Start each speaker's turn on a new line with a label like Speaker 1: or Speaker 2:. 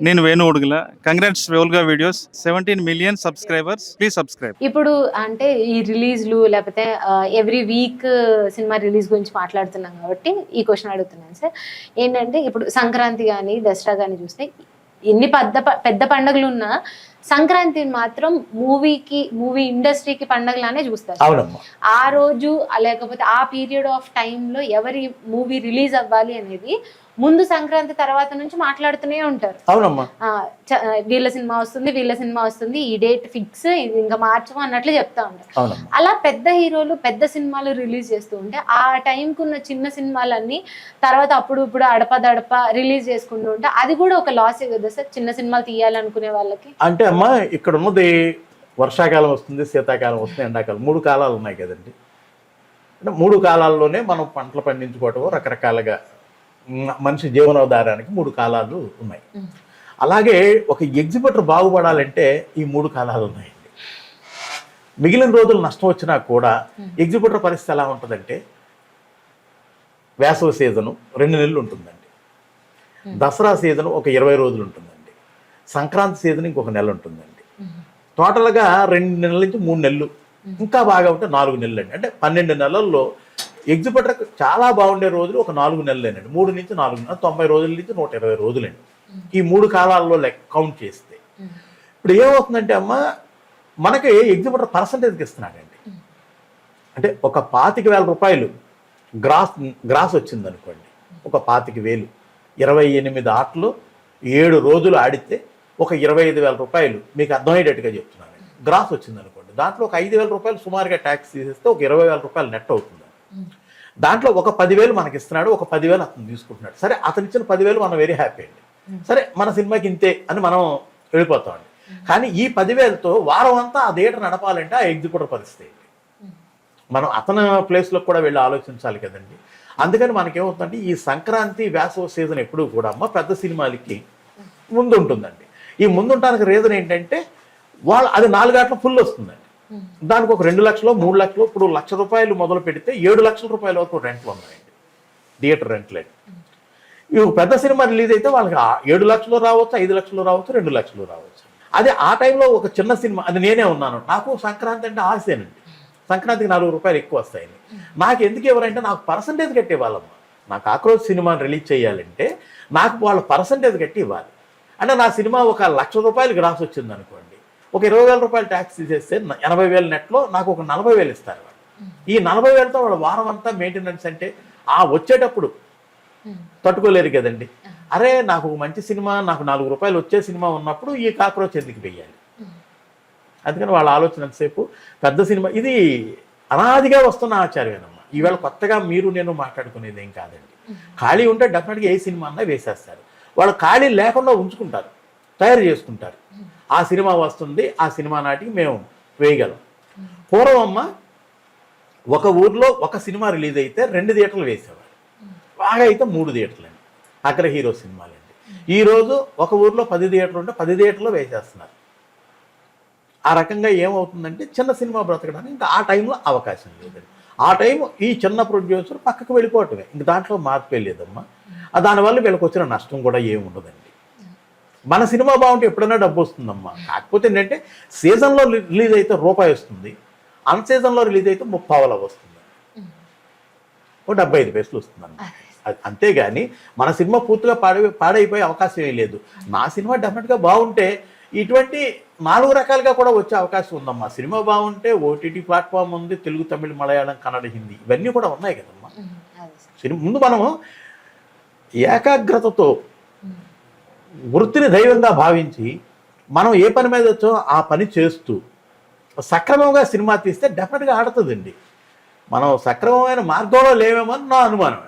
Speaker 1: నేను Venu Udugula congrats వెల్గా videos seventeen million subscribers please subscribe
Speaker 2: ఇప్పుడు అంటే ఈ రిలీజ్లు లేకపోతే ఎవ్రీ వీక్ సినిమా రిలీజ్ గురించి మాట్లాడుతున్నాం కాబట్టి ఈ క్వశ్చన్ అడుగుతున్నాను సార్. ఏంటంటే ఇప్పుడు సంక్రాంతి కానీ దసరా కానీ చూస్తే ఎన్ని పెద్ద ప- పెద్ద పండుగలు ఉన్నా సంక్రాంతి మాత్రం మూవీకి మూవీ ఇండస్ట్రీకి పండగలానే చూస్తారు. ఆ రోజు లేకపోతే ఆ పీరియడ్ ఆఫ్ టైంలో ఎవరి మూవీ రిలీజ్ అవ్వాలి అనేది ముందు సంక్రాంతి తర్వాత నుంచి మాట్లాడుతూనే ఉంటారు. వీళ్ళ సినిమా వస్తుంది వీళ్ళ సినిమా వస్తుంది ఈ డేట్ ఫిక్స్ ఇది ఇంకా మార్చము అన్నట్లు చెప్తా ఉంటారు. అలా పెద్ద హీరోలు పెద్ద సినిమాలు రిలీజ్ చేస్తూ ఉంటే ఆ టైంకి ఉన్న చిన్న సినిమాలన్నీ తర్వాత అప్పుడు ఇప్పుడు అడపదడప రిలీజ్ చేసుకుంటూ ఉంటే అది కూడా ఒక లాస్ కదా సార్? చిన్న సినిమాలు తీయాలనుకునే వాళ్ళకి.
Speaker 3: అంటే అమ్మా ఇక్కడ ఉన్నది వర్షాకాలం వస్తుంది శీతాకాలం వస్తుంది ఎండాకాలం. మూడు కాలాలు ఉన్నాయి కదండి. అంటే మూడు కాలాల్లోనే మనం పంటలు పండించుకోవటం రకరకాలుగా. మనిషి జీవనోధారానికి మూడు కాలాలు ఉన్నాయి. అలాగే ఒక ఎగ్జిబిటర్ బాగుపడాలంటే ఈ మూడు కాలాలు ఉన్నాయండి. మిగిలిన రోజులు నష్టం వచ్చినా కూడా ఎగ్జిబిటర్ పరిస్థితి ఎలా ఉంటుందంటే వేసవి సీజను రెండు నెలలు ఉంటుందండి. దసరా సీజన్ ఒక ఇరవై రోజులు ఉంటుందండి సంక్రాంతి సీజన్ ఇంకొక నెల ఉంటుందండి. టోటల్గా రెండు నెలల నుంచి మూడు నెలలు. ఇంకా బాగా ఉంటే నాలుగు నెలలు అండి అంటే పన్నెండు నెలల్లో ఎగ్జిబిటర్ చాలా బాగుండే రోజులు ఒక నాలుగు నెలలేనండి. మూడు నుంచి నాలుగు నెలలు తొంభై రోజుల నుంచి నూట ఇరవై రోజులండి. ఈ మూడు కాలాల్లో లెక్క కౌంట్ చేస్తే. ఇప్పుడు ఏమవుతుందంటే అమ్మ మనకి ఎగ్జిబిటర్ పర్సంటేజ్కి ఇస్తున్నాడండి. అంటే ఒక పాతిక వేల రూపాయలు గ్రాస్ గ్రాస్ వచ్చింది అనుకోండి ఒక పాతిక వేలు. ఇరవై ఎనిమిది ఆటలు ఏడు రోజులు ఆడితే ఒక ఇరవై ఐదు వేల రూపాయలు మీకు అర్థమయ్యేటట్టుగా చెప్తున్నాను. గ్రాస్ వచ్చింది అనుకోండి దాంట్లో ఒక ఐదు వేల రూపాయలు సుమారుగా ట్యాక్స్ తీసేస్తే ఒక ఇరవై వేల రూపాయలు నెట్ అవుతుంది దాంట్లో ఒక పదివేలు మనకి ఇస్తున్నాడు ఒక పదివేలు అతను తీసుకుంటున్నాడు. సరే అతను ఇచ్చిన పదివేలు మనం వెరీ హ్యాపీ అండి. సరే మన సినిమాకి ఇంతే అని మనం వెళ్ళిపోతామండి కానీ ఈ పదివేలతో వారం అంతా ఆ థియేటర్ నడపాలంటే ఆ ఎగ్జిక్యూటర్ పరిస్థితి మనం అతని ప్లేస్లో కూడా వెళ్ళి ఆలోచించాలి కదండి. అందుకని మనకేమవుతుందంటే ఈ సంక్రాంతి వేసవ సీజన్ ఎప్పుడూ కూడా అమ్మ పెద్ద సినిమాలకి ముందు ఉంటుందండి ఈ ముందుంటానికి రీజన్ ఏంటంటే వాళ్ళు అది నాలుగాట్ల ఫుల్ వస్తుందండి. దానికి ఒక రెండు లక్షలు మూడు లక్షలు ఇప్పుడు లక్ష రూపాయలు మొదలు పెడితే ఏడు లక్షల రూపాయల వరకు రెంట్లు ఉన్నాయండి. థియేటర్ రెంట్లు ఇవి పెద్ద సినిమా రిలీజ్ అయితే వాళ్ళకి ఏడు లక్షలు రావచ్చు ఐదు లక్షలు రావచ్చు రెండు లక్షలు రావచ్చు. అదే ఆ టైంలో ఒక చిన్న సినిమా అది నేనే ఉన్నాను. నాకు సంక్రాంతి అంటే ఆశేనండి. సంక్రాంతికి నాలుగు రూపాయలు ఎక్కువ వస్తాయని నాకు ఎందుకు ఎవరంటే నాకు పర్సంటేజ్ కట్టి ఇవ్వాలమ్మా నాకు ఆక్రోజ్ సినిమాని రిలీజ్ చేయాలంటే నాకు వాళ్ళ పర్సంటేజ్ కట్టి ఇవ్వాలి. అంటే నా సినిమా ఒక లక్ష రూపాయలు గ్రాస్ వచ్చింది అనుకోండి ఒక ఇరవై వేల రూపాయలు ట్యాక్స్ తీసేస్తే ఎనభై వేల నెట్లో నాకు ఒక నలభై వేలు ఇస్తారు వాళ్ళు. ఈ నలభై వేలతో వాళ్ళ వారం అంతా మెయింటెనెన్స్ అంటే ఆ వచ్చేటప్పుడు తట్టుకోలేరు కదండి. అరే నాకు ఒక మంచి సినిమా నాకు నాలుగు రూపాయలు వచ్చే సినిమా ఉన్నప్పుడు ఈ కాక్రోచ్ ఎందుకు వెయ్యాలి? అందుకని వాళ్ళ ఆలోచన ఎంతసేపు పెద్ద సినిమా ఇది అనాదిగా వస్తున్న ఆచార్యనమ్మ. ఈవేళ కొత్తగా మీరు నేను మాట్లాడుకునేది ఏం కాదండి. ఖాళీ ఉంటే డెఫినెట్గా ఏ సినిమా అన్నా వేసేస్తారు. వాళ్ళు ఖాళీ లేకుండా ఉంచుకుంటారు తయారు చేసుకుంటారు. ఆ సినిమా వస్తుంది ఆ సినిమా నాటికి మేము వేయగలం. పూర్వం అమ్మ ఒక ఊర్లో ఒక సినిమా రిలీజ్ అయితే రెండు థియేటర్లు వేసేవారు బాగా అయితే మూడు థియేటర్లు అండి. అగ్ర హీరో సినిమాలండి ఈరోజు ఒక ఊర్లో పది థియేటర్లు ఉంటే పది థియేటర్లు వేసేస్తున్నారు. ఆ రకంగా ఏమవుతుందంటే చిన్న సినిమా బ్రతకడానికి ఇంకా ఆ టైంలో అవకాశం లేదండి. ఆ టైం ఈ చిన్న ప్రొడ్యూసర్ పక్కకు వెళ్ళిపోవటమే. ఇంక దాంట్లో మార్పే లేదమ్మా. దానివల్ల వీళ్ళకి వచ్చిన నష్టం కూడా ఏముండదండి మన సినిమా బాగుంటే ఎప్పుడైనా డబ్బు వస్తుందమ్మా. కాకపోతే ఏంటంటే సీజన్లో రిలీజ్ అయితే రూపాయి వస్తుంది. అన్ సీజన్లో రిలీజ్ అయితే ముప్పావల వస్తుంది. ఓ డెబ్బై ఐదు పైసలు వస్తుందన్నమాట. అంతేగాని మన సినిమా పూర్తిగా పాడై పాడైపోయే అవకాశం ఏం లేదు. నా సినిమా డెఫినెట్గా బాగుంటే ఇటువంటి నాలుగు రకాలుగా కూడా వచ్చే అవకాశం ఉందమ్మా. సినిమా బాగుంటే ఓటీటీ ప్లాట్ఫామ్ ఉంది తెలుగు తమిళ మలయాళం కన్నడ హిందీ ఇవన్నీ కూడా ఉన్నాయి కదమ్మా. సినిమా ముందు మనము ఏకాగ్రతతో వృత్తిని దైవంగా భావించి మనం ఏ పని మీద వచ్చో ఆ పని చేస్తూ సక్రమంగా సినిమా తీస్తే డెఫినెట్గా ఆడుతుందండి. మనం సక్రమమైన మార్గంలో లేవేమో అని నా అనుమానం